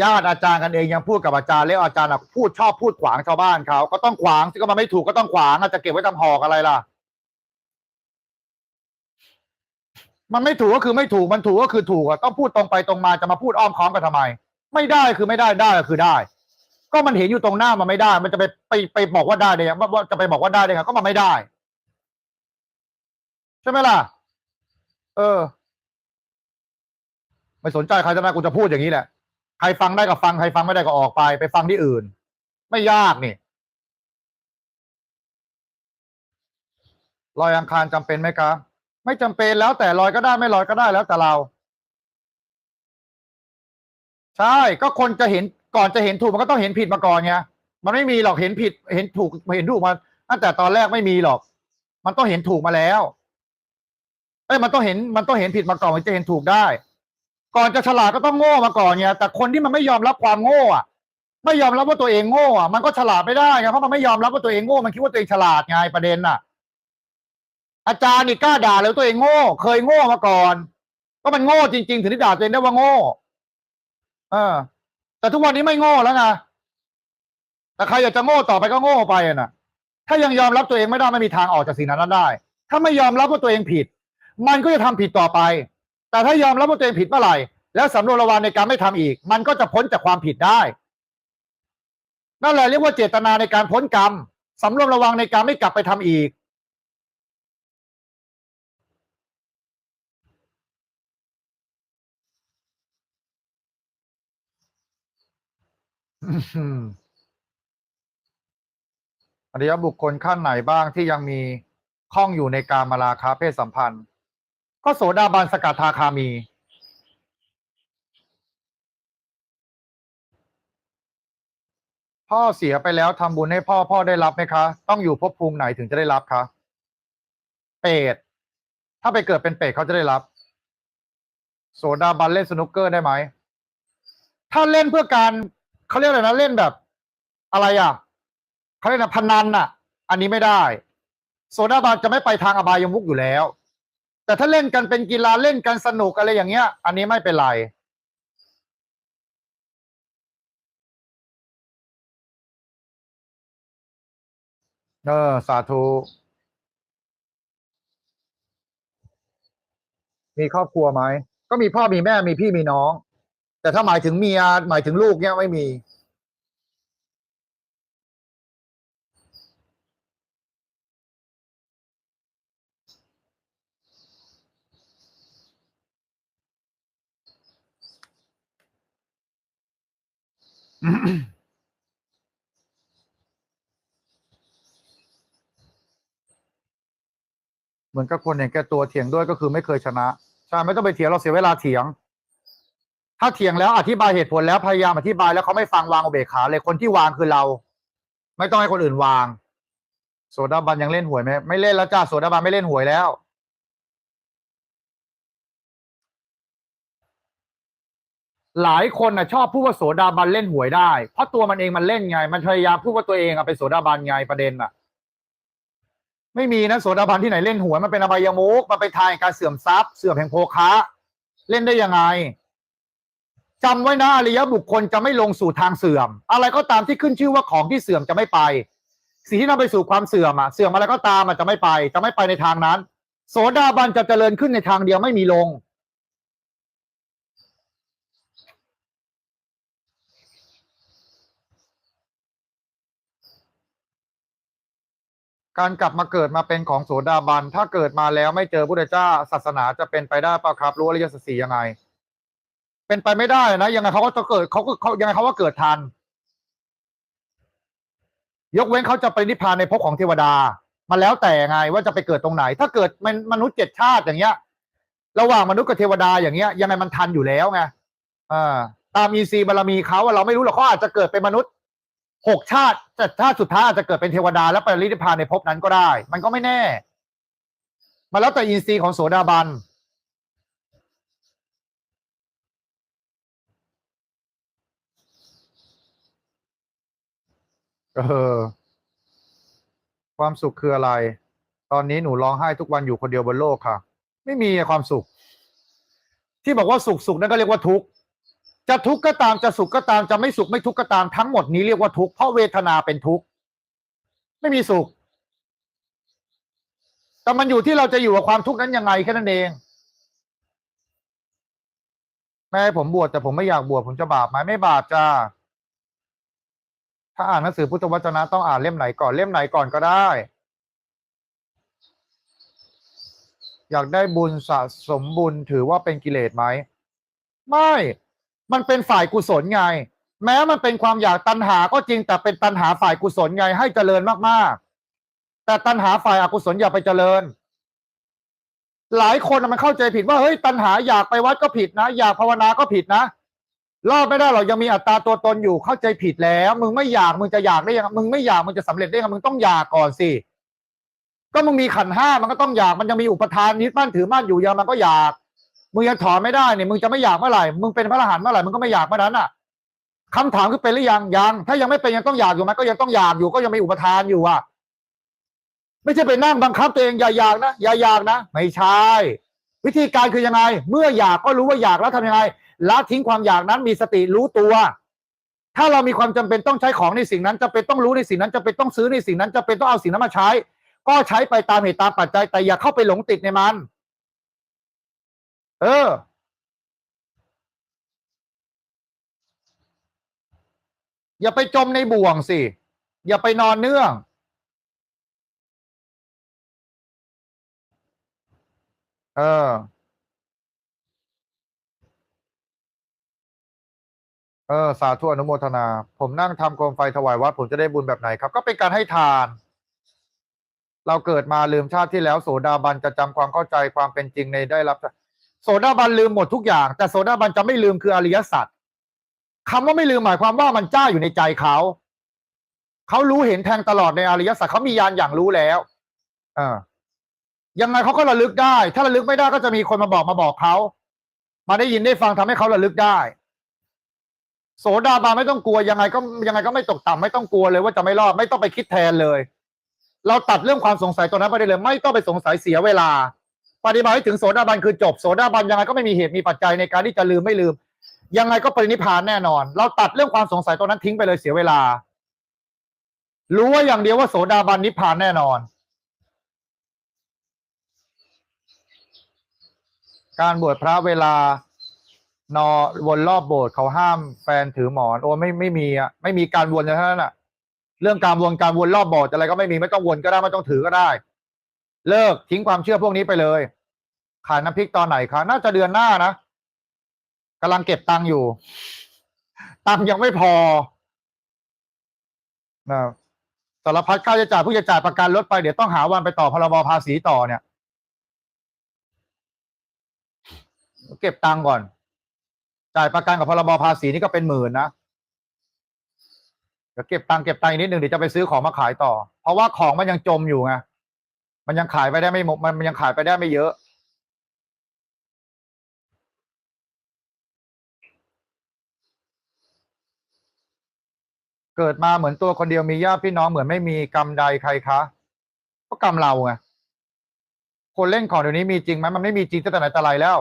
ญาติอาจารย์กันเองยังพูดกับอาจารย์แล้วอาจารย์อะพูดชอบพูดขวางชาวบ้านเขาก็ต้องขวางที่ก็มันไม่ถูกก็ต้องขวางอาจจะเก็บไว้ทำหอกอะไรล่ะ มันไม่ถูกก็คือไม่ถูกมันถูกก็คือถูกอะต้องพูดตรงไปตรงมาจะมาพูดอ้อมค้อมกันทำไม ไม่ได้คือไม่ได้ได้ก็คือได้ ก็มันเห็นอยู่ตรงหน้ามันไม่ได้ มันจะไปไปไปบอกว่าได้ได้ยังว่าว่าจะไปบอกว่าได้ได้ไงก็มันไม่ได้ ใช่ไหมล่ะ เออ ไม่สนใจใครจะนะกูจะพูดอย่างนี้แหละ รฟังได้ก็ฟัง ใครฟังไม่ได้ก็ออกไป ไปฟังที่อื่น ไม่ยากนี่ลอยอังคารจำเป็นไหมครับไม่จำเป็นแล้วแต่ลอยก็ได้ไม่ลอยก็ได้แล้วแต่เรา ใช่ก็คนจะเห็นก่อนจะเห็นถูกมันก็ต้องเห็นผิดมาก่อนไงมันไม่มีหรอกเห็นผิด เห็นถูกเห็นถูกมาตั้งแต่ตอนแรกไม่มีหรอก มันต้องเห็นถูกมาแล้วเอ้ยมันต้องเห็นมันต้องเห็นผิดมาก่อนมันจะเห็นถูกได้ ก่อนจะฉลาดก็ต้องโง่มาก่อนไงแต่คนที่มันไม่ยอมรับความโง่อะไม่ยอมรับว่าตัวเองโง่อะมันก็ฉลาดไม่ได้ไงเพราะมันไม่ยอมรับว่าตัวเองโง่มันคิดว่าตัวเองฉลาดไงประเด็นน่ะ อาจารย์นี่กล้าด่าเลยว่าตัวเองโง่ เคยโง่มาก่อน ก็มันโง่จริง ๆ ถึงได้ด่าตัวเองได้ว่าโง่ เออ แต่ทุกวันนี้ไม่โง่แล้วไงแต่ใครอยากจะโง่ต่อไปก็โง่ไปน่ะ ถ้ายังยอมรับตัวเองไม่ได้ไม่มีทางออกจากสิ่งนั้นได้ ถ้าไม่ยอมรับว่าตัวเองผิด มันก็จะทำผิดต่อไป แต่ถ้ายอมรับว่าตัวเองผิดเมื่อไหร่ แล้วสำรวจระวังในการไม่ทำอีก มันก็จะพ้นจากความผิดได้ นั่นแหละเรียกว่าเจตนาในการพ้นกรรมสำรวจระวังในการไม่กลับไปทำอีกอืมอริยบุคคลขั้นไหนบ้างที่ยังมีข้องอยู่ในการมาราคาเพศสัมพันธ์ ก็โสดาบันสกัดทาคามี พ่อเสียไปแล้วทำบุญให้พ่อพ่อได้รับไหมคะ ต้องอยู่ภพภูมิไหนถึงจะได้รับคะ เปรตถ้าไปเกิดเป็นเปรตเขาจะได้รับ โสดาบันเล่นสนุกเกอร์ได้ไหม ถ้าเล่นเพื่อการเขาเรียกอะไรนะเล่นแบบ อะไรอะเขาเรียกนะพนันอะ อันนี้ไม่ได้โซดาบันจะไม่ไปทางอบายมุกอยู่แล้ว แต่ถ้าเล่นกันเป็นกีฬาเล่นกันสนุกอะไรอย่างเงี้ย อันนี้ไม่เป็นไรเออสาธุ มีครอบครัวไหม ก็มีพ่อมีแม่มีพี่มีน้อง แต่ถ้าหมายถึงเมียหมายถึงลูกเนี่ยไม่มี เหมือนกับคนเห็นแก่ตัวเถียงด้วยก็คือไม่เคยชนะใช่ไม่ต้องไปเถียงเราเสียเวลาเถียง ถ้าเถียงแล้วอธิบายเหตุผลแล้วพยายามอธิบายแล้วเขาไม่ฟังวางอุเบกขาเลยคนที่วางคือเรา ไม่ต้องให้คนอื่นวาง โสดาบันยังเล่นหวยไหมไม่เล่นแล้วจ้าโสดาบันไม่เล่นหวยแล้ว หลายคนนะชอบพูดว่าโสดาบันเล่นหวยได้ เพราะตัวมันเองมันเล่นไง มันพยายามพูดว่าตัวเองอะเป็นโสดาบันไงประเด็นอะไม่มีนะโสดาบันที่ไหนเล่นหวยมันเป็นอบายมุกมันเป็นทางแห่งการเสื่อมทรัพย์เสื่อมแห่งโภคะ เล่นได้ยังไงจำไว้นะอริยบุคคลจะไม่ลงสู่ทางเสื่อม อะไรก็ตามที่ขึ้นชื่อว่าของที่เสื่อมจะไม่ไป สิ่งที่นำไปสู่ความเสื่อมอะเสื่อมอะไรก็ตามอะจะไม่ไป จะไม่ไปในทางนั้น โสดาบันจะเจริญขึ้นในทางเดียวไม่มีลง การกลับมาเกิดมาเป็นของโสดาบัน ถ้าเกิดมาแล้วไม่เจอพุทธเจ้าศาสนาจะเป็นไปได้ป่ะครับ รู้อริยสัจสี่ยังไง เป็นไปไม่ได้นะยังไงเขาก็จะเกิดเขาก็เขายังไงเขาก็เกิดทัน ยกเว้นเขาจะไปนิพพานในภพของเทวดา มาแล้วแต่ไงว่าจะไปเกิดตรงไหน ถ้าเกิดมันมนุษย์เจ็ดชาติอย่างเงี้ย ระหว่างมนุษย์กับเทวดาอย่างเงี้ยยังไงมันทันอยู่แล้วไงอ่าตามอีซีบารมีเขาอะเราไม่รู้หรอกเขาอาจจะเกิดเป็นมนุษย์ หกชาติแต่ชาติสุดท้ายอาจจะเกิดเป็นเทวดาแล้วไปรินิพพานในภพนั้นก็ได้ มันก็ไม่แน่ มาแล้วแต่อินทรีย์ของโสดาบันเออ ความสุขคืออะไร ตอนนี้หนูร้องไห้ทุกวันอยู่คนเดียวบนโลกค่ะ ไม่มีความสุข ที่บอกว่าสุขสุขนั่นก็เรียกว่าทุกข์ จะทุกข์ก็ตามจะสุขก็ตามจะไม่สุขไม่ทุกข์ก็ตามทั้งหมดนี้เรียกว่าทุกข์เพราะเวทนาเป็นทุกข์ไม่มีสุข แต่มันอยู่ที่เราจะอยู่กับความทุกข์นั้นยังไงแค่นั้นเอง แม่ผมบวชแต่ผมไม่อยากบวชผมจะบาปไหมไม่บาปจ้าถ้าอ่านหนังสือพุทธวจนะต้องอ่านเล่มไหนก่อนเล่มไหนก่อนก็ได้ อยากได้บุญสะสมบุญถือว่าเป็นกิเลสไหมไม่ มันเป็นฝ่ายกุศลไง แม้มันเป็นความอยากตัณหาก็จริงแต่เป็นตัณหาฝ่ายกุศลไงให้เจริญมากๆ แต่ตัณหาฝ่ายอกุศลอย่าไปเจริญ หลายคนมันเข้าใจผิดว่าเฮ้ยตัณหาอยากไปวัดก็ผิดนะ อยากภาวนาก็ผิดนะรอดไม่ได้หรอกยังมีอัตตาตัวตนอยู่เข้าใจผิดแล้ว มึงไม่อยากมึงจะอยากได้ยังมึงไม่อยากมึงจะสำเร็จได้ยังมึงต้องอยากก่อนสิก็มึงมีขันห้ามันก็ต้องอยากมันยังมีอุปทานนิดมั่นถือมั่นอยู่ยังมันก็อยาก มึงยังถอนไม่ได้เนี่ยมึงจะไม่อยากเมื่อไหร่มึงเป็นพระอรหันต์เมื่อไหร่มึงก็ไม่อยากเมื่อนั้นอะคำถามคือเป็นหรือยังยังถ้ายังไม่เป็นยังต้องอยากอยู่ไหมก็ยังต้องอยากอยู่ก็ยังมีอุปทานอยู่อะไม่ใช่ไปนั่งบังคับตัวเองอย่าอยากนะอย่าอยากนะไม่ใช่วิธีการคือยังไง เมื่ออยากก็รู้ว่าอยากแล้วทำยังไงละทิ้งความอยากนั้นมีสติรู้ตัว ถ้าเรามีความจำเป็นต้องใช้ของในสิ่งนั้นจำเป็นต้องรู้ในสิ่งนั้นจำเป็นต้องซื้อในสิ่งนั้นจำเป็นต้องเอาสิ่งนั้นมาใช้ ก็ใช้ไปตามเหตุตามปัจจัยแต่อย่าเข้าไปหลงติดในมัน เออ อย่าไปจมในบ่วงสิ อย่าไปนอนเนื่อง เออ เออ สาธุอนุโมทนา ผมนั่งทำโคมไฟถวายวัด ผมจะได้บุญแบบไหนครับ ก็เป็นการให้ทานเราเกิดมาลืมชาติที่แล้วโสดาบันจะจำความเข้าใจความเป็นจริงในได้รับ โสดาบันลืมหมดทุกอย่าง แต่โสดาบันจะไม่ลืมคืออริยสัจคำว่าไม่ลืมหมายความว่ามันจ้าอยู่ในใจเขาเขารู้เห็นแทงตลอดในอริยสัจเขามียานอย่างรู้แล้ว เออยังไงเขาก็ระลึกได้ ถ้าระลึกไม่ได้ก็จะมีคนมาบอกมาบอกเขามาได้ยินได้ฟังทำให้เขาระลึกได้ โสดาบันไม่ต้องกลัวยังไงก็ยังไงก็ไม่ตกต่ำไม่ต้องกลัวเลยว่าจะไม่รอดไม่ต้องไปคิดแทนเลย เราตัดเรื่องความสงสัยตัวนั้นไปได้เลย ไม่ต้องไปสงสัยเสียเวลา ปฏิบัติให้ถึงโสดาบันคือจบโสดาบันยังไงก็ไม่มีเหตุมีปัจจัยในการที่จะลืมไม่ลืม ยังไงก็ปรินิพพานแน่นอน เราตัดเรื่องความสงสัยตัวนั้นทิ้งไปเลยเสียเวลา รู้ว่าอย่างเดียวว่าโสดาบันนิพพานแน่นอน การบวชพระเวลานอวนรอบโบสถ์เขาห้ามแฟนถือหมอน โอ้ไม่ไม่มีอะไม่มีการวนอย่างนั้นอะ เรื่องการวนการวนรอบโบสถ์อะไรก็ไม่มีไม่ต้องวนก็ได้ไม่ต้องถือก็ได้ เลิกทิ้งความเชื่อพวกนี้ไปเลย ขายน้ำพริกตอนไหนคะน่าจะเดือนหน้านะกำลังเก็บตังค์อยู่ ตังค์ยังไม่พอนะสารพัดค่าใช้จ่ายผู้จะจ่ายประกันรถไปเดี๋ยวต้องหาวันไปต่อพรบภาษีต่อเนี่ย เก็บตังค์ก่อน จ่ายประกันกับพรบภาษีนี่ก็เป็นหมื่นนะเดี๋ยวเก็บตังค์เก็บตังค์อีกนิดหนึ่งเดี๋ยวจะไปซื้อของมาขายต่อ เพราะว่าของมันยังจมอยู่ไง มันยังขายไปได้ไม่หมดมันมันยังขายไปได้ไม่เยอะ เกิดมาเหมือนตัวคนเดียวมีญาติพี่น้องเหมือนไม่มีกรรมใดใครคะก็กรรมเราไงคนเล่นของเดี๋ยวนี้มีจริงไหมมันไม่มีจริงตั้งแต่ไหนแต่ไรแล้ว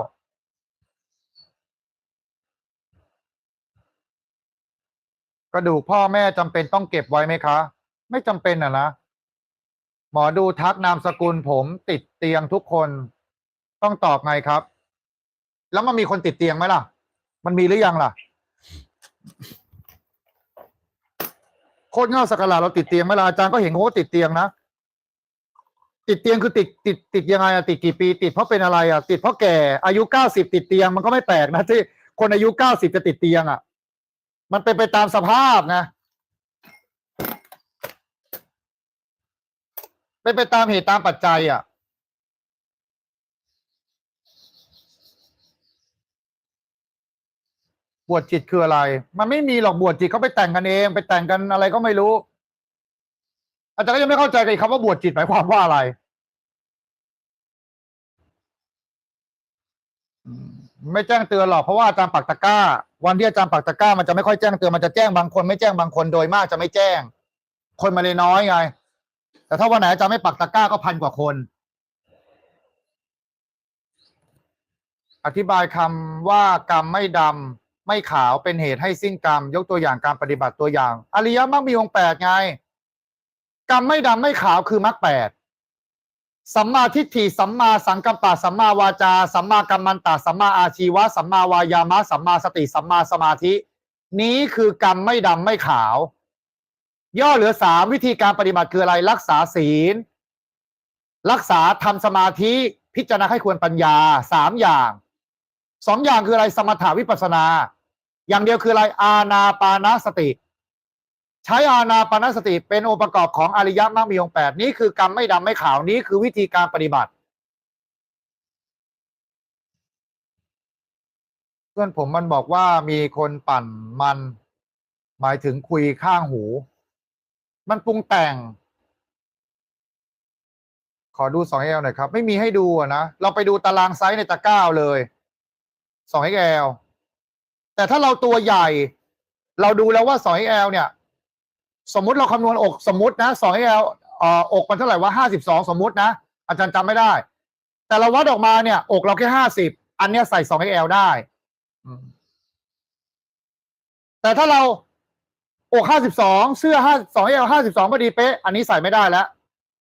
กระดูกพ่อแม่จำเป็นต้องเก็บไว้ไหมคะ ไม่จำเป็นอะนะ หมอดูทักนามสกุลผมติดเตียงทุกคน ต้องตอบไงครับ แล้วมันมีคนติดเตียงไหมล่ะ มันมีหรือยังล่ะ โคตรเงาสักกาเราติดเตียงไหมล่ะอาจารย์ก็เห็นเขาก็ติดเตียงนะติดเตียงคือติดติดติดยังไงอะติดกี่ปี ติดเพราะเป็นอะไรอะติดเพราะแก่อายุเก้าสิบติดเตียงมันก็ไม่แปลกนะที่คนอายุเก้าสิบจะติดเตียงอะมันเป็นไปตามสภาพไง เป็นไปตามเหตุตามปัจจัยอะ บวชจิตคืออะไร มันไม่มีหรอกบวชจิตเขาไปแต่งกันเอง ไปแต่งกันอะไรก็ไม่รู้ อาจารย์ก็ยังไม่เข้าใจกับคำว่าบวชจิตหมายความว่าอะไรไม่แจ้งเตือนหรอกเพราะว่าอาจารย์ปักตะก้า วันที่อาจารย์ปักตะก้ามันจะไม่ค่อยแจ้งเตือนมันจะแจ้งบางคน ไม่แจ้งบางคนโดยมากจะไม่แจ้ง คนมาเลยน้อยไง แต่ถ้าวันไหนอาจารย์ไม่ปักตะกร้าก็พันกว่าคน อธิบายคำว่ากรรมไม่ดไม่ขาวเป็นเหตุให้สิ้นกรรม ยกตัวอย่างการปฏิบัติตัวอย่าง อริยมรรคมีองค์แปดไง กรรมไม่ดำไม่ขาวคือมรรคแปดสัมมาทิฏฐิสัมมาสังกัปปะสัมมาวาจา สัมมากัมมันตะสัมมาอาชีวะ สัมมาวายามะ สัมมาสติ สัมมาสมาธิ นี้คือกรรมไม่ดำไม่ขาว ย่อเหลือสามวิธีการปฏิบัติคืออะไรรักษาศีล รักษาทำสมาธิพิจารณาให้ควรปัญญาสามอย่างสองอย่างคืออะไรสมถาวิปัสนา อย่างเดียวคืออะไรอาณาปานาสติ ใช้อาณาปานาสติเป็นองค์ประกอบของอริยมรรคมีองค์แปดนี้คือกรรมไม่ดำไม่ขาวนี้คือวิธีการปฏิบัติ เพื่อนผมมันบอกว่ามีคนปั่นมัน หมายถึงคุยข้างหู มันปรุงแต่ง ขอดูสองเอลหน่อยครับ ไม่มีให้ดูอะนะ เราไปดูตารางไซส์ในตะก้าเลยสองเอลแต่ถ้าเราตัวใหญ่ เราดูแล้วว่าสองเอลเนี่ย สมมุติเราคำนวณอกสมมตินะสองเอลอกมันเท่าไหร่ว่าห้าสิบสองสมมุตินะ อาจารย์จำไม่ได้ แต่เราวัดออกมาเนี่ย อกเราแค่ห้าสิบอันเนี้ยใส่สองเอลได้แต่ถ้าเรา อกห้าสิบสองเสื้อห้าสองเอลห้าสิบสองพอดีเป๊ะ อันนี้ใส่ไม่ได้แล้ว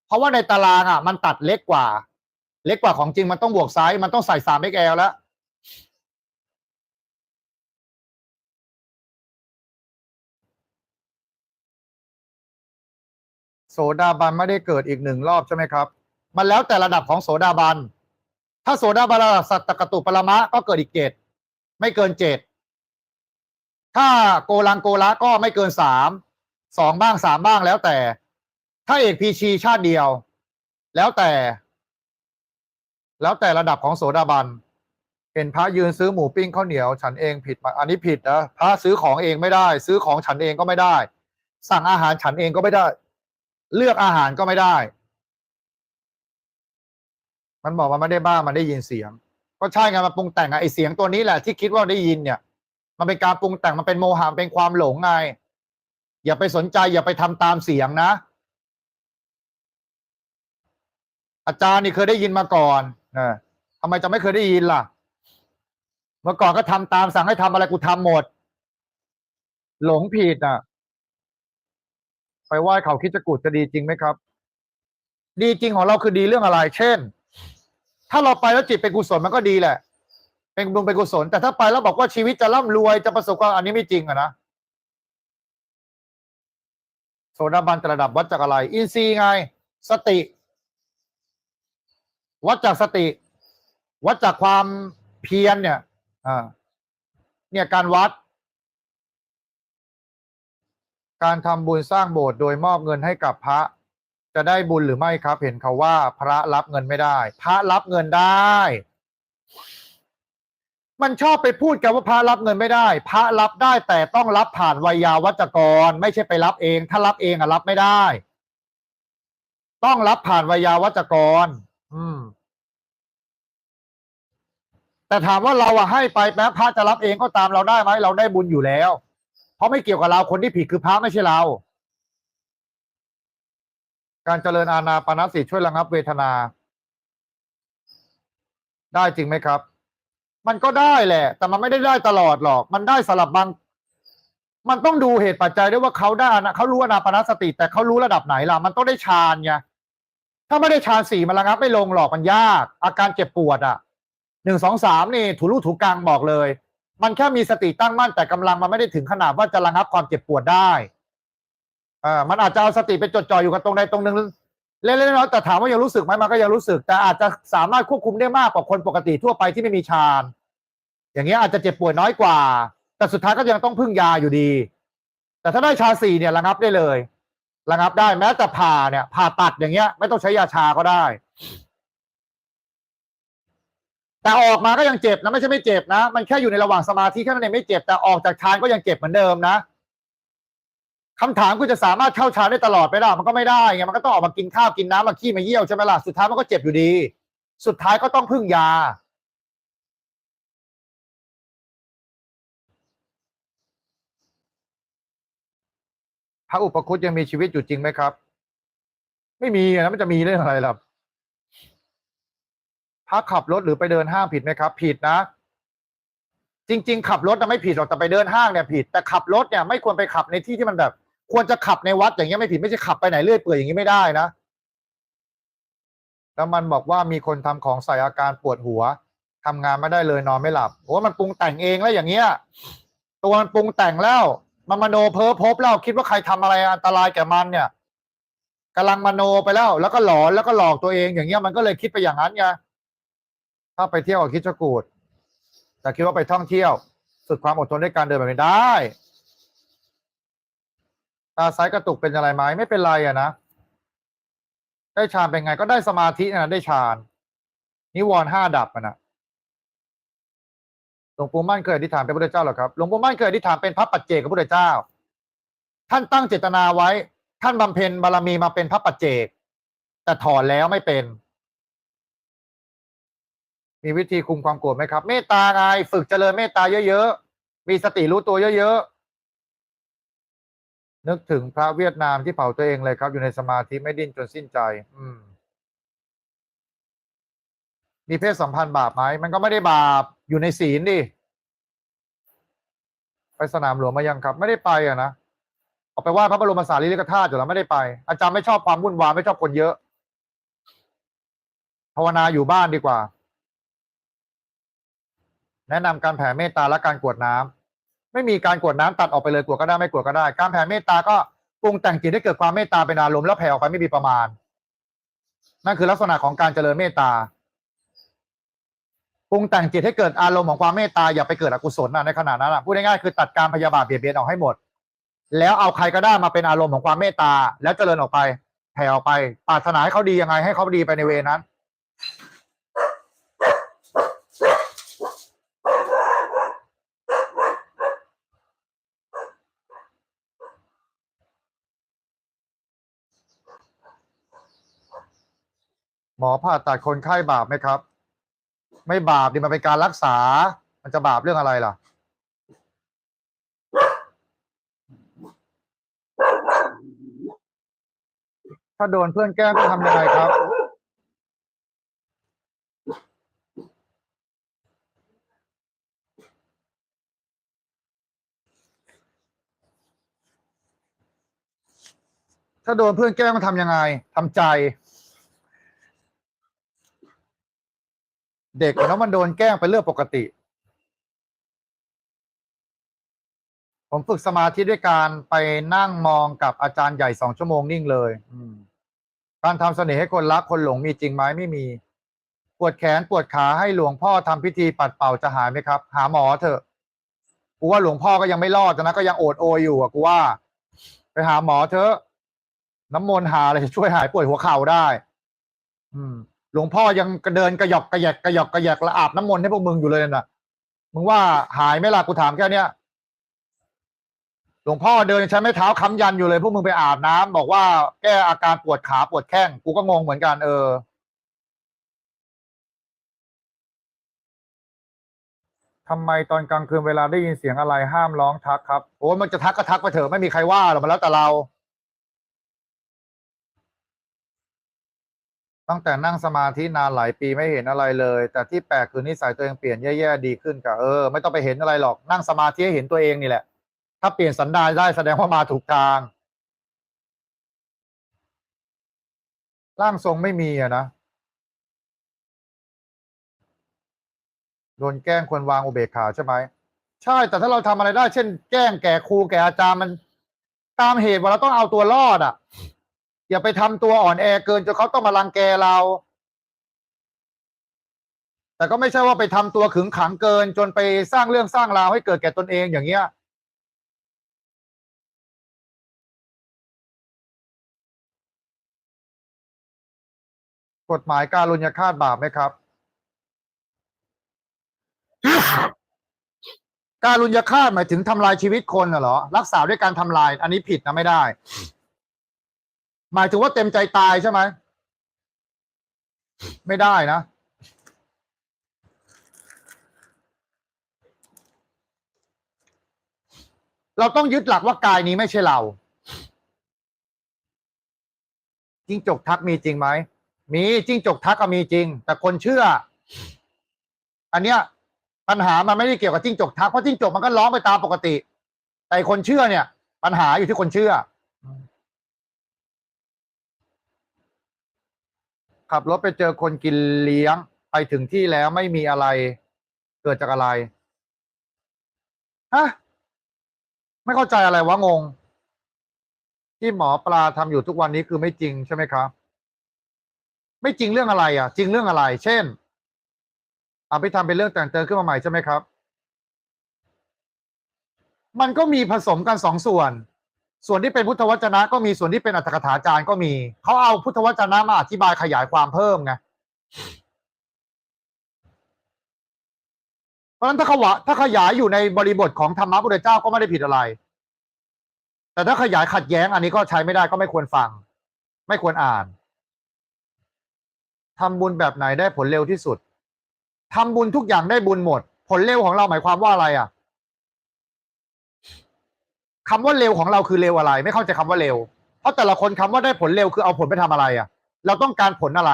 เพราะว่าในตารางอะ มันตัดเล็กกว่า เล็กกว่าของจริงมันต้องบวกไซส์มันต้องใส่สาม XL แล้วโสดาบันไม่ได้เกิดอีกหนึ่งรอบใช่ไหมครับ มันแล้วแต่ระดับของโสดาบัน ถ้าโสดาบันระดับสัตตกตุปรมะก็เกิดอีกเจ็ดไม่เกินเจ็ด ถ้าโกลังโกละก็ไม่เกินสามสองบ้างสามบ้างแล้วแต่ ถ้าเอกพีชีชาติเดียว แล้วแต่ แล้วแต่ระดับของโสดาบัน เห็นพระยืนซื้อหมูปิ้งข้าวเหนียว ฉันเองผิดไหมอันนี้ผิดนะพระซื้อของเองไม่ได้ ซื้อของฉันเองก็ไม่ได้ สั่งอาหารฉันเองก็ไม่ได้ เลือกอาหารก็ไม่ได้ มันบอกว่าไม่ได้บ้ามันได้ยินเสียง ก็ใช่ไงมันปรุงแต่งไอเสียงตัวนี้แหละที่คิดว่าได้ยินเนี่ย มันเป็นการปรุงแต่งมันเป็นโมหะเป็นความหลงไง อย่าไปสนใจ อย่าไปทำตามเสียงนะ อาจารย์นี่เคยได้ยินมาก่อนนะทำไมจะไม่เคยได้ยินล่ะ เมื่อก่อนก็ทำตามสั่งให้ทำอะไรกูทำหมด หลงผิดอะ ไปไหว้เขาคิดจะกูดจะดีจริงไหมครับ ดีจริงของเราคือดีเรื่องอะไร เช่น ถ้าเราไปแล้วจิตเป็นกุศลมันก็ดีแหละ เป็นบุญเป็นกุศล แต่ถ้าไปแล้วบอกว่าชีวิตจะร่ำรวยจะประสบความอันนี้ไม่จริงอะนะโสดาบันระดับวัดจากอะไร อินทรีย์ไง สติ วัดจากสติ วัดจากความเพียรเนี่ยอ่าเนี่ยการวัด การทำบุญสร้างโบสถ์โดยมอบเงินให้กับพระ จะได้บุญหรือไม่ครับ เห็นเขาว่าพระรับเงินไม่ได้ พระรับเงินได้ มันชอบไปพูดกันว่าพระรับเงินไม่ได้ พระรับได้แต่ต้องรับผ่านวิยาวัจกร ไม่ใช่ไปรับเอง ถ้ารับเองอะรับไม่ได้ ต้องรับผ่านวิยาวัจกร อืม แต่ถามว่าเราอะให้ไปแม้พระจะรับเองก็ตามเราได้ไหมเราได้บุญอยู่แล้ว เพราะไม่เกี่ยวกับเราคนที่ผิดคือพระไม่ใช่เรา การเจริญอาณาปานสติช่วยระงับเวทนา ได้จริงไหมครับ มันก็ได้แหละ แต่มันไม่ได้ได้ตลอดหรอก มันได้สลับบาง มันต้องดูเหตุปัจจัยด้วยว่าเขาได้นะเขารู้อานาปนสติ แต่เขารู้ระดับไหนล่ะ มันต้องได้ฌานไงถ้าไม่ได้ฌานสี่มันระงับไม่ลงหรอกมันยาก อาการเจ็บปวดอะหนึ่งสองสามนี่ถูรูถูกลางบอกเลย มันแค่มีสติตั้งมั่นแต่กำลังมันไม่ได้ถึงขนาดว่าจะระงับความเจ็บปวดได้อ่ามันอาจจะเอาสติไปจดจ่ออยู่กับตรงใดตรงหนึ่ง เล็กๆน้อยๆแต่ถามว่ายังรู้สึกไหมมันก็ยังรู้สึก แต่อาจจะสามารถควบคุมได้มากกว่าคนปกติทั่วไปที่ไม่มีฌานอย่างเงี้ยอาจจะเจ็บป่วยน้อยกว่า แต่สุดท้ายก็ยังต้องพึ่งยาอยู่ดี แต่ถ้าได้ชาสี่เนี่ยระงับได้เลยระงับได้แม้แต่ผ่าเนี่ยผ่าตัดอย่างเงี้ย ไม่ต้องใช้ยาชาก็ได้ แต่ออกมาก็ยังเจ็บนะไม่ใช่ไม่เจ็บนะ มันแค่อยู่ในระหว่างสมาธิแค่นั้นเองไม่เจ็บแต่ออกจากฌานก็ยังเจ็บเหมือนเดิมนะ คำถามกูจะสามารถเข้าฌานได้ตลอดไปได้มันก็ไม่ได้ไงมันก็ต้องออกมากินข้าวกินน้ำมาขี้มาเยี่ยวใช่ไหมล่ะสุดท้ายมันก็เจ็บอยู่ดี สุดท้ายก็ต้องพึ่งยา พระอุปคุตยังมีชีวิตอยู่จริงไหมครับ ไม่มีนะมันจะมีเรื่องอะไรล่ะพระขับรถหรือไปเดินห้างผิดไหมครับ ผิดนะจริง ๆ ขับรถนะไม่ผิดหรอกแต่ไปเดินห้างเนี่ยผิด แต่ขับรถเนี่ยไม่ควรไปขับในที่ที่มันแบบ ควรจะขับในวัดอย่างเงี้ยไม่ผิดไม่ใช่ขับไปไหนเรื่อยเปื่อยอย่างนี้ไม่ได้นะแล้วมันบอกว่ามีคนทำของใส่อาการปวดหัวทำงานไม่ได้เลยนอนไม่หลับโอ้มันปรุงแต่งเองแล้วอย่างเงี้ย ตัวมันปรุงแต่งแล้วมันมโนเพ้อพบแล้วคิดว่าใครทำอะไรอันตรายแก่มันเนี่ยกำลังมโนไปแล้ว แล้วก็หลอนแล้วก็หลอกตัวเองอย่างเงี้ยมันก็เลยคิดไปอย่างนั้นไงถ้าไปเที่ยวกับคิดจะกูดแต่คิดว่าไปท่องเที่ยวฝึกความอดทนด้วยการเดินแบบนี้ได้ ตาซ้ายกระตุกเป็นอะไรไหมไม่เป็นไรอะนะ ได้ฌานเป็นไงก็ได้สมาธินะได้ฌานนิวรณ์ห้าดับนะหลวงปู่มั่นเคยอธิษฐานเป็นพระเจ้าหรอครับหลวงปู่มั่นเคยอธิษฐานเป็นพระปัจเจกพระพุทธเจ้า ท่านตั้งเจตนาไว้ ท่านบำเพ็ญบารมีมาเป็นพระปัจเจก แต่ถอนแล้วไม่เป็น มีวิธีคุมความโกรธไหมครับ เมตตาไงฝึกเจริญเมตตาเยอะๆมีสติรู้ตัวเยอะๆ นึกถึงพระเวียดนามที่เผาตัวเองเลยครับ อยู่ในสมาธิไม่ดิ้นจนสิ้นใจ อืม มีเพศสัมพันธ์บาปไหมมันก็ไม่ได้บาปอยู่ในศีลดิไปสนามหลวงมายังครับ ไม่ได้ไปอะนะออกไปไหว่าพระบรมสารีริกธาตุอยู่แล้วไม่ได้ไป อาจารย์ไม่ชอบความวุ่นวายไม่ชอบคนเยอะ ภาวนาอยู่บ้านดีกว่า แนะนำการแผ่เมตตาและการกวดน้ำ ไม่มีการกวดน้ำตัดออกไปเลยกวดก็ได้ไม่กวดก็ได้ การแผ่เมตตาก็ปรุงแต่งจิตให้เกิดความเมตตาเป็นอารมณ์แล้วแผ่ออกไปไม่มีประมาณ นั่นคือลักษณะของการเจริญเมตตาปรุงแต่งจิตให้เกิดอารมณ์ของความเมตตาอย่าไปเกิดอกุศลนะในขณะนั้นนะพูดง่ายๆคือตัดการพยาบาทเบียดเบียนออกให้หมด แล้วเอาใครก็ได้มาเป็นอารมณ์ของความเมตตา แล้วเจริญออกไปแผ่ออกไปปรารถนาให้เขาดียังไงให้เขาดีไปในเวนั้น ห มอผ่าตัดคนไข้บาปไหมครับ ไม่บาปดิมันเป็นการรักษา มันจะบาปเรื่องอะไรล่ะ ถ้าโดนเพื่อนแกล้งต้องทำยังไงครับถ้าโดนเพื่อนแกล้งต้องทำยังไงทำใจ เด็กแล้วมันโดนแกล้งเป็นเรื่องปกติ ผมฝึกสมาธิด้วยการไปนั่งมองกับอาจารย์ใหญ่สองชั่วโมงนิ่งเลยการทำเสน่ห์ให้คนรักคนหลงมีจริงไหมไม่มี ปวดแขนปวดขาให้หลวงพ่อทำพิธีปัดเป่าจะหายไหมครับ หาหมอเถอะกูว่าหลวงพ่อก็ยังไม่รอดนะก็ยังโอดโอยอยู่อะกูว่า ไปหาหมอเถอะ น้ำมนต์หาอะไรช่วยหายปวดหัวเข่าได้ อืม หลวงพ่อยังกระเดินกระหยอกกระแยกกระหยอกกระแยกและอาบน้ำมนต์ให้พวกมึงอยู่เลยน่ะมึงว่าหายไหมล่ะกูถามแค่เนี้ยหลวงพ่อเดินใช้ไม้เท้าค้ำยันอยู่เลยพวกมึงไปอาบน้ำบอกว่าแก้อาการปวดขาปวดแข้งกูก็งงเหมือนกันเออทำไมตอนกลางคืนเวลาได้ยินเสียงอะไรห้ามร้องทักครับโอ้มันจะทักก็ทักไปเถอะไม่มีใครว่าหรอกมันแล้วแต่เรา ตั้งแต่นั่งสมาธินานหลายปีไม่เห็นอะไรเลย แต่ที่แปลกคือนิสัยตัวเองเปลี่ยนแย่ๆดีขึ้นกับเออ ไม่ต้องไปเห็นอะไรหรอกนั่งสมาธิให้เห็นตัวเองนี่แหละ ถ้าเปลี่ยนสันดานได้แสดงว่ามาถูกทางร่างทรงไม่มีอะนะโดนแกล้งควรวางอุเบกขาใช่ไหมใช่ แต่ถ้าเราทำอะไรได้ เช่น แกล้งแก่ครูแก่อาจารย์มัน ตามเหตุว่าเราต้องเอาตัวรอดอะ อย่าไปทำตัวอ่อนแอเกินจนเขาต้องมารังแกเรา แต่ก็ไม่ใช่ว่าไปทำตัวขึงขังเกิน จนไปสร้างเรื่องสร้างราวให้เกิดแก่ตนเองอย่างเงี้ยกฎหมายการลุญยฆาตบาปไหมครับ การลุญยฆาตหมายถึงทำลายชีวิตคนเหรอ รักษาด้วยการทำลาย อันนี้ผิดนะไม่ได้ หมายถึงว่าเต็มใจตายใช่ไหม ไม่ได้นะ เราต้องยึดหลักว่ากายนี้ไม่ใช่เรา จิ้งจกทักมีจริงไหม มีจิ้งจกทักก็มีจริง แต่คนเชื่อ อันเนี้ยปปัญหามันไม่ได้เกี่ยวกับจิ้งจกทัก เพราะจิ้งจกมันก็ร้องไปตามปกติ แต่คนเชื่อเนี่ย ปัญหาอยู่ที่คนเชื่อ ขับรถไปเจอคนกินเลี้ยงไปถึงที่แล้วไม่มีอะไร เกิดจากอะไรฮะไม่เข้าใจอะไรวะงง ที่หมอปลาทำอยู่ทุกวันนี้คือไม่จริงใช่ไหมครับ ไม่จริงเรื่องอะไร อะ จริงเรื่องอะไร เช่นเอภิธรรมเป็นเรื่องแต่งเติมขึ้นมาใหม่ใช่ไหมครับ มันก็มีผสมกันสองส่วน ส่วนที่เป็นพุทธวจนะก็มีส่วนที่เป็นอัตถกถาจารย์ก็มี เขาเอาพุทธวจนะมาอธิบายขยายความเพิ่มไงเพราะฉะนั้นถ้าขวะถ้าขยายอยู่ในบริบทของธรรมะพุทธเจ้าก็ไม่ได้ผิดอะไร แต่ถ้าขยายขัดแย้ง อันนี้ก็ใช้ไม่ได้ก็ไม่ควรฟัง ไม่ควรอ่านทำบุญแบบไหนได้ผลเร็วที่สุดทำบุญทุกอย่างได้บุญหมด ผลเร็วของเราหมายความว่าอะไรอะ คำว่าเร็วของเราคือเร็วอะไร ไม่เข้าใจคำว่าเร็ว เพราะแต่ละคนคำว่าได้ผลเร็วคือเอาผลไปทำอะไรอะ เราต้องการผลอะไร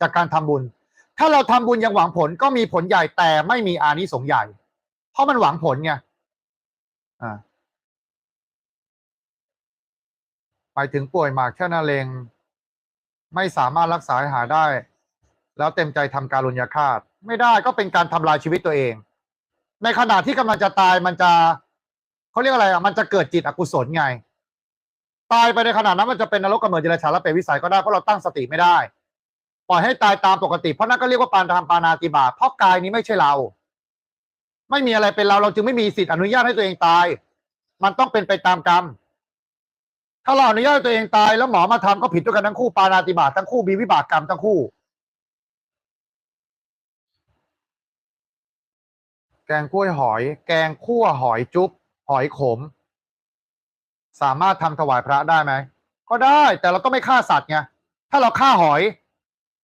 จากการทำบุญ ถ้าเราทำบุญยังหวังผลก็มีผลใหญ่แต่ไม่มีอานิสงส์ใหญ่ เพราะมันหวังผลไงอ่าไปถึงป่วยหมากแค่นาเลงไม่สามารถรักษาหายได้ แล้วเต็มใจทำการลุญยฆาต ไม่ได้ก็เป็นการทำลายชีวิตตัวเอง ในขณะที่กำลังจะตายมันจะ เขาเรียกอะไรอะมันจะเกิดจิตอกุศลไง ตายไปในขณะนั้นมันจะเป็นนรกกำเนิดเดรัจฉานและเป็นวิสัยก็ได้เพราะเราตั้งสติไม่ได้ ปล่อยให้ตายตามปกติ เพราะนั่นก็เรียกว่าปานธรรมปานาติบาเพราะกายนี้ไม่ใช่เรา ไม่มีอะไรเป็นเราเราจึงไม่มีสิทธิอนุญาตให้ตัวเองตาย มันต้องเป็นไปตามกรรมถ้าเราอนุญาตตัวเองตายแล้วหมอมาทำก็ผิดด้วยกันทั้งคู่ปานาติบาตทั้งคู่มีวิบากกรรมทั้งคู่ แกงกล้วยหอย แกงคั่วหอยจุ๊บ อยขม สามารถทำถวายพระได้ไหม ก็ได้แต่เราต้องไม่ฆ่าสัตว์ไงถ้าเราฆ่าหอย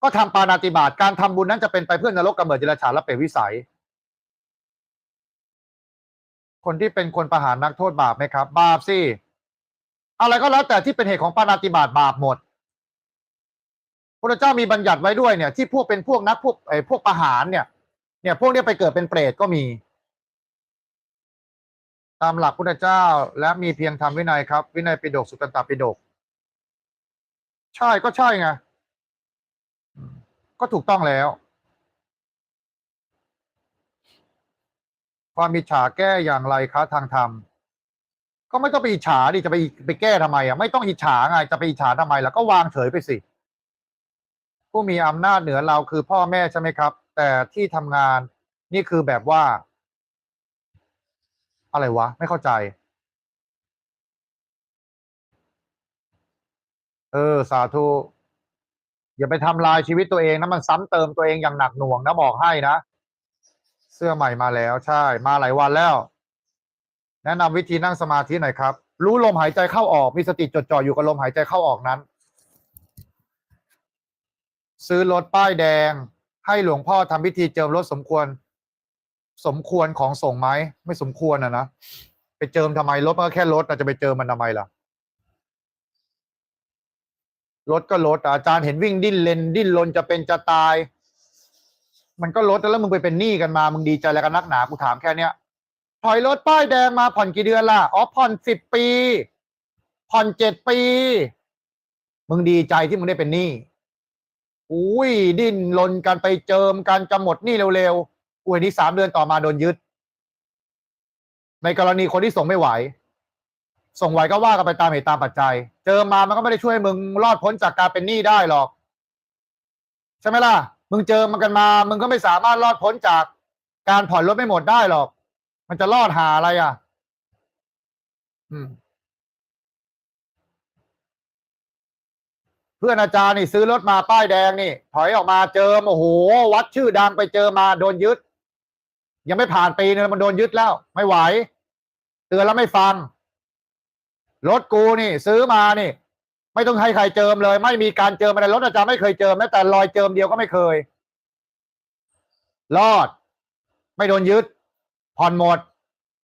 ก็ทำปานาติบาตการทำบุญนั้นจะเป็นไปเพื่อนรกกำเนิดเดรัจฉานและเปรตวิสัย คนที่เป็นคนประหารนักโทษบาปไหมครับ บาปสิอะไรก็แล้วแต่ที่เป็นเหตุของปานาติบาตบาปหมดพระเจ้ามีบัญญัติไว้ด้วยเนี่ย ที่พวกเป็นพวกนักพวกไอ้พวกประหารเนี่ย เนี่ยพวกเนี้ยไปเกิดเป็นเปรตก็มี ตามหลักพุทธเจ้า และมีเพียงธรรมวินัยครับ วินัยปิฎกสุตตปิฎกใช่ก็ใช่ไงก็ถูกต้องแล้ว ความอิจฉาแก้อย่างไรคะทางธรรมก็ไม่ต้องไปอิจฉาดิจะไปไปแก้ทำไมอะไม่ต้องอิจฉาไงจะไปอิจฉาทำไมล่ะก็วางเฉยไปสิ ผู้มีอำนาจเหนือเราคือพ่อแม่ใช่ไหมครับ แต่ที่ทำงานนี่คือแบบว่า อะไรวะ ไม่เข้าใจ เออ สาธุ อย่าไปทำลายชีวิตตัวเองนะมันซ้ำเติมตัวเองอย่างหนักหน่วงนะบอกให้นะ เสื้อใหม่มาแล้ว ใช่ มาหลายวันแล้ว แนะนำวิธีนั่งสมาธิหน่อยครับ รู้ลมหายใจเข้าออก มีสติจดจ่ออยู่กับลมหายใจเข้าออกนั้น ซื้อรถป้ายแดง ให้หลวงพ่อทำพิธีเจิมรถสมควร สมควรของส่งไหมไม่สมควรอะนะไปเจิมทำไมรถก็แค่รถอาจจะไปเจิมมันทำไมล่ะรถก็รถอาจารย์เห็นวิ่งดิ้นเลนดิ้นรนจะเป็นจะตาย มันก็รถแล้วมึงไปเป็นหนี้กันมามึงดีใจแล้วกันนักหนากูถามแค่เนี้ยถอยรถป้ายแดงมาผ่อนกี่เดือนล่ะอ๋อผ่อนสิบปี ผ่อนเจ็ดปี มึงดีใจที่มึงได้เป็นหนี้อุ้ยดิ้นรนกันไปเจิมกันจะหมดหนี้เร็วๆ อุ้ยนี่สามเดือนต่อมาโดนยึด ในกรณีคนที่ส่งไม่ไหว ส่งไหวก็ว่ากันไปตามเหตุตามปัจจัย เจอมามันก็ไม่ได้ช่วยมึงรอดพ้นจากการเป็นหนี้ได้หรอก ใช่ไหมล่ะ มึงเจอมันกันมา มึงก็ไม่สามารถรอดพ้นจากการผ่อนรถไม่หมดได้หรอก มันจะรอดหาอะไรอะ อืมเพื่อนอาจารย์นี่ซื้อรถมาป้ายแดงนี่ ถอยออกมาเจอโอ้โห วัดชื่อดังไปเจอมาโดนยึด ยังไม่ผ่านปีนึงมันโดนยึดแล้ว ไม่ไหว เตือนแล้วไม่ฟัง รถกูนี่ ซื้อมานี่ ไม่ต้องให้ใครเจิมเลย ไม่มีการเจิมอะไรรถอาจารย์ไม่เคยเจิมแม้แต่รอยเจิมเดียวก็ไม่เคย รอด ไม่โดนยึดผ่อนหมด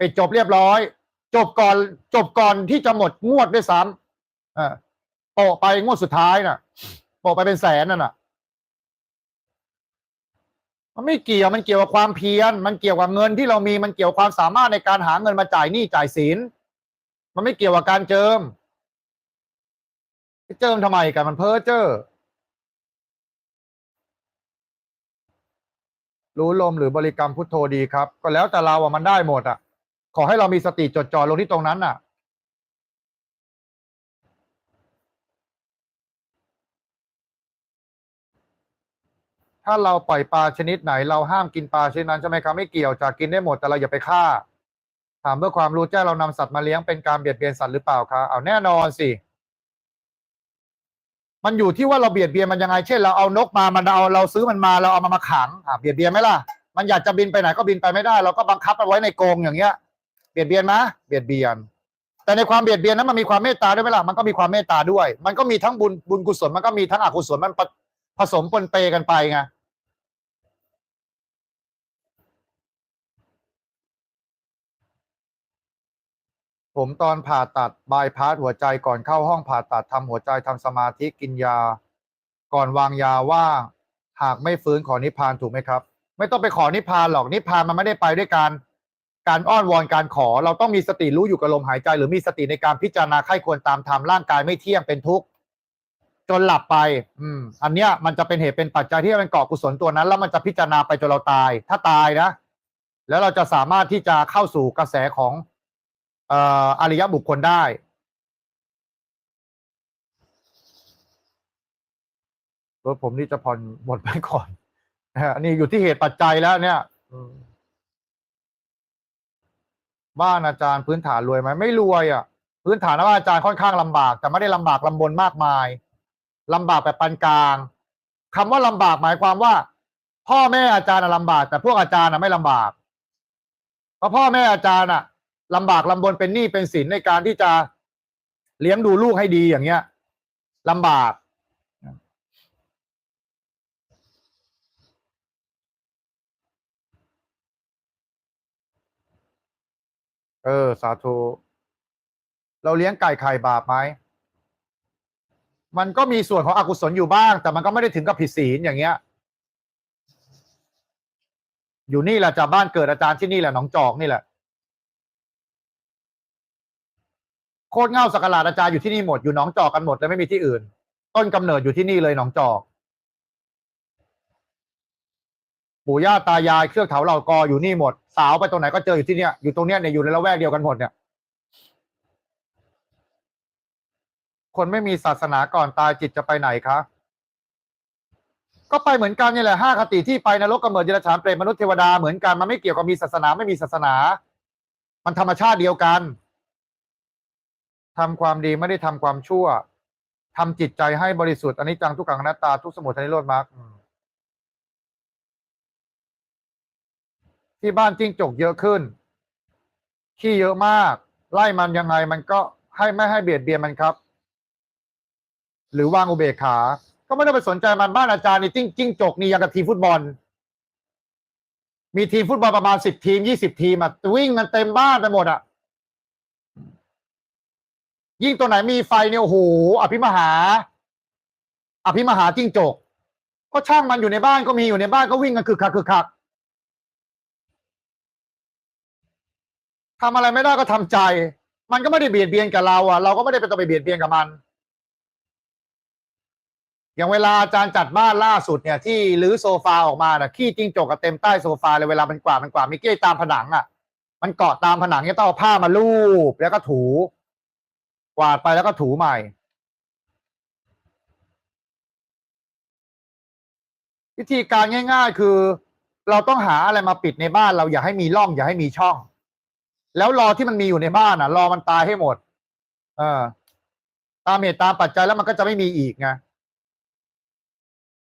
ปิดจบเรียบร้อย จบก่อนจบก่อนที่จะหมดงวดด้วยซ้ำโปะไปงวดสุดท้ายน่ะโปะไปเป็นแสนนั่นน่ะ มันไม่เกี่ยวมันเกี่ยวกับความเพียร มันเกี่ยวกับเงินที่เรามีมันเกี่ยวกับความสามารถในการหาเงินมาจ่ายหนี้จ่ายสินมันไม่เกี่ยวกับการเจิมเจิมทำไมกันมันเพ้อเจ้อรู้ลมหรือบริกรรมพุทโธดีครับ ก็แล้วแต่เราอะมันได้หมดอะ ขอให้เรามีสติจดจ่อลงที่ตรงนั้นน่ะ ถ้าเราปล่อยปลาชนิดไหน เราห้ามกินปลาชนิดนั้นใช่ไหมครับไม่เกี่ยวจะกินได้หมดแต่เราอย่าไปฆ่า ถามเพื่อความรู้แจ้งเรานำสัตว์มาเลี้ยงเป็นการเบียดเบียนสัตว์หรือเปล่าคะเอาแน่นอนสิมันอยู่ที่ว่าเราเบียดเบียนมันยังไง เช่นเราเอานกมา มันเอาเราซื้อมันมาเราเอามามาขังอะเบียดเบียนไหมล่ะ มันอยากจะบินไปไหนก็บินไปไม่ได้ เราก็บังคับมันไว้ในกรงอย่างเงี้ย เบียดเบียนไหมเบียดเบียน แต่ในความเบียดเบียนนั้นมันมีความเมตตาด้วยไหมล่ะ มันก็มีความเมตตาด้วย มันก็มีทั้งบุญบุญกุศล มันก็มีทั้งอกุศล มันผผสมปนเปกันไปไง ผมตอนผ่าตัดบายพาสหัวใจก่อนเข้าห้องผ่าตัดทำหัวใจทำสมาธิกินยา ก่อนวางยาว่าหากไม่ฟื้นขอนิพพานถูกไหมครับ ไม่ต้องไปขอนิพพานหรอกนิพพานมันไม่ได้ไปด้วยการการอ้อนวอนการขอ เราต้องมีสติรู้อยู่กับลมหายใจ หรือมีสติในการพิจารณาไข้ควรตามธรรมร่างกายไม่เที่ยงเป็นทุกข์จนหลับไป อืม อันเนี้ยมันจะเป็นเหตุเป็นปัจจัยที่มันเกาะกุศลตัวนั้น แล้วมันจะพิจารณาไปจนเราตาย ถ้าตายนะ แล้วเราจะสามารถที่จะเข้าสู่กระแสของ เอ่ออริยบุคคลได้รถผมนี่จะผ่อนหมดไปก่อนนะฮะอันนี้อยู่ที่เหตุปัจจัยแล้วเนี่ยบ้านอาจารย์พื้นฐานรวยไหมไม่รวยอะ พื้นฐานว่าอาจารย์ค่อนข้างลำบาก แต่ไม่ได้ลำบากลำบนมากมายลำบากแบบปานกลางคำว่าลำบากหมายความว่า พ่อแม่อาจารย์น่ะลำบาก แต่พวกอาจารย์ไม่ลำบากเพราะพ่อแม่อาจารย์อะ ลำบากลำบนเป็นหนี้เป็นสินในการที่จะเลี้ยงดูลูกให้ดีอย่างเงี้ยลำบาก เออ สาธุเราเลี้ยงไก่ไข่บาปไหมมันก็มีส่วนของอกุศลอยู่บ้าง แต่มันก็ไม่ได้ถึงกับผิดศีลอย่างเงี้ย อยู่นี่แหละจากบ้านเกิดอาจารย์ที่นี่แหละหนองจอกนี่แหละ โคตรเง่าสกกลาดอาจารย์อยู่ที่นี่หมดอยู่หนองจอกกันหมดเลยไม่มีที่อื่น ต้นกำเนิดอยู่ที่นี่เลยหนองจอก ปู่ย่าตายายเครื่องเถาเหล่ากออยู่นี่หมด สาวไปตรงไหนก็เจออยู่ที่เนี้ยอยู่ตรงเนี้ยเนี่ยอยู่ในละแวกเดียวกันหมดเนี่ย คนไม่มีศาสนาก่อนตายจิตจะไปไหนคะก็ไปเหมือนกันนี่แหละห้าคติที่ไปนรกกำเนิดเดรัจฉานเปรตมนุษย์เทวดาเหมือนกันมันไม่เกี่ยวกับมีศาสนาไม่มีศาสนา มันธรรมชาติเดียวกัน ทำความดีไม่ได้ทำความชั่วทำจิตใจให้บริสุทธิ์อันนี้จังทุกขังอนัตตาทุกสมุทัยนิโรธมรรคอืมที่บ้านจิ้งจกเยอะขึ้น ขี้เยอะมาก ไล่มันยังไงมันก็ให้ไม่ให้เบียดเบียนมันครับ หรือวางอุเบกขา ก็ไม่ต้องไปสนใจมันบ้านอาจารย์นี่จิ้งจิ้งจกนี่ยังกับทีมฟุตบอล มีทีมฟุตบอลประมาณสิบทีมยี่สิบทีมอะวิ่งกันเต็มบ้านไปหมดอะ ยิ่งตัวไหนมีไฟเนี่ยโอ้โหอภิมหา อภิมหาจิ้งจก ก็ช่างมันอยู่ในบ้านก็มีอยู่ในบ้านก็วิ่งกันคือคักคือคักทำอะไรไม่ได้ก็ทำใจ มันก็ไม่ได้เบียดเบียนกับเราอะ เราก็ไม่ได้ไปต้องไปเบียดเบียนกับมัน อย่างเวลาอาจารย์จัดบ้านล่าสุดเนี่ย ที่รื้อโซฟาออกมาน่ะขี้จิ้งจกกับเต็มใต้โซฟาเลยเวลามันกวาดมันกวาดมีเกี้ยตามผนังอะ มันเกาะตามผนังเนี่ยต้องเอาผ้ามาลูบแล้วก็ถู กวาดไปแล้วก็ถูใหม่ วิธีการง่าย ๆ คือ เราต้องหาอะไรมาปิดในบ้าน เราอย่าให้มีร่อง อย่าให้มีช่อง แล้วรอที่มันมีอยู่ในบ้านอะ รอมันตายให้หมด เออ ตามเหตุตามปัจจัยแล้วมันก็จะไม่มีอีกไง